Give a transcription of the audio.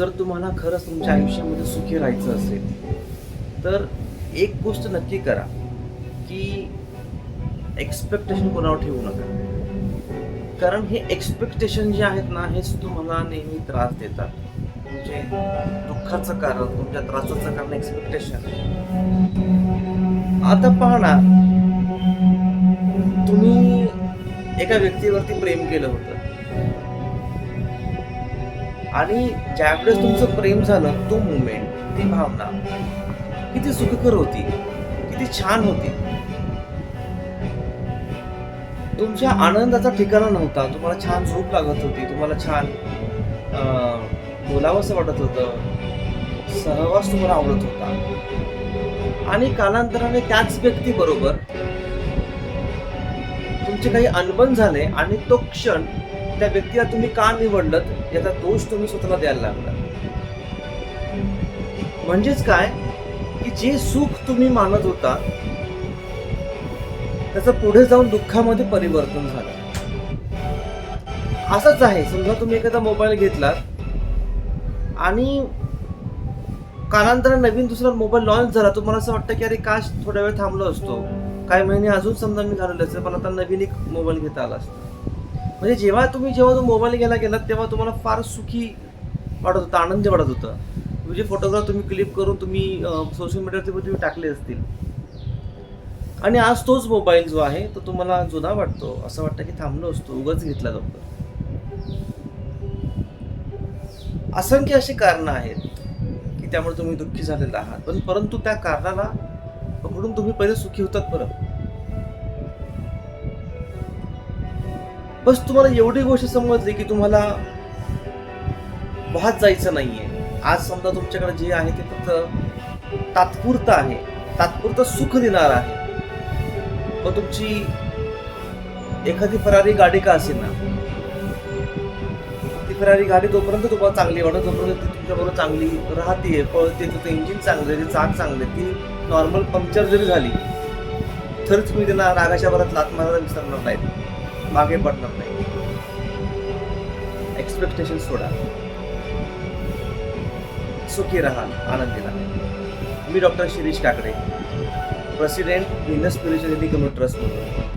जर तुम्हाला खरंच तुमच्या आयुष्यामध्ये सुखी राहायचं असेल तर एक गोष्ट नक्की करा की एक्सपेक्टेशन कोणावर ठेवू नका. कारण हे एक्सपेक्टेशन जे आहेत ना हेच तुम्हाला नेहमी त्रास देतात. तुमचे दुःखाचं कारण तुमच्या त्रासाचं कारण एक्सपेक्टेशन आता पाहणार तुम्ही एका व्यक्तीवरती प्रेम केलं होतं. आणि ज्यावेळेस तुमचं प्रेम झालं तो मुमेंट ती भावना किती सुखकर होती किती छान होती. तुमच्या आनंदाचा ठिकाणा नव्हता तुम्हाला छान झोप लागत होती तुम्हाला छान बोलावंसं वाटत होतं सहवास तुम्हाला आवडत होता. आणि कालांतराने त्याच व्यक्ती बरोबर तुमचे काही अनबन झाले आणि तो क्षण त्या व्यक्तीला तुम्ही का निवडलत याचा दोष तुम्ही स्वतःला द्यायला लागला. म्हणजेच काय? की जे सुख तुम्ही मानत होता त्याचं पुढे जाऊन दुःखामध्ये परिवर्तन झालं. असंच आहे. समजा तुम्ही एखादा मोबाईल घेतलात आणि कालांतराने नवीन दुसरा मोबाईल लॉन्च झाला तुम्हाला असं वाटतं की अरे काश थोड्या वेळ थांबलो असतो. काही महिने अजून समजा मी घालवले असते पण आता नवीन एक मोबाईल घेता आला असतो. म्हणजे जेव्हा तुम्ही जेव्हा तो मोबाईल घ्यायला गेलात तेव्हा तुम्हाला फार सुखी वाटत होतं आनंदी वाटत होतं. म्हणजे फोटोग्राफ तुम्ही क्लिप करून तुम्ही सोशल मीडियावरती पण तुम्ही टाकले असतील. आणि आज तोच मोबाईल जो आहे तो तुम्हाला जुना वाटतो. असं वाटतं की थांबलो असतो उगाच घेतला जातो. असंख्य अशी कारणं आहेत की त्यामुळे तुम्ही दुःखी झालेला आहात. पण परंतु त्या कारणाला पकडून तुम्ही पहिले सुखी होतात परत. बस तुम्हाला एवढी गोष्ट समजली की तुम्हाला वाहत जायचं नाहीये. आज समजा तुमच्याकडे जे आहे ते फक्त तात्पुरतं आहे. तात्पुरतं सुख देणार आहे. व तुमची एखादी फरारी गाडी का असेल ना ती फरारी गाडी तोपर्यंत तुम्हाला चांगली वाटत तोपर्यंत ती तुमच्याबरोबर चांगली राहते पळते तिथं इंजिन चांगलं आहे, ते चाक चांगले ती नॉर्मल पंक्चर जरी झाली तरच तुम्ही त्यांना रागाच्या भरात लात मारायला विसरणार नाहीत. मागे पडणार नाही. एक्सपेक्टेशन सोडा. सुखी राहा आनंदी राहा. मी doctor Shirish Kakade president Venus spirituality community trust म्हणून.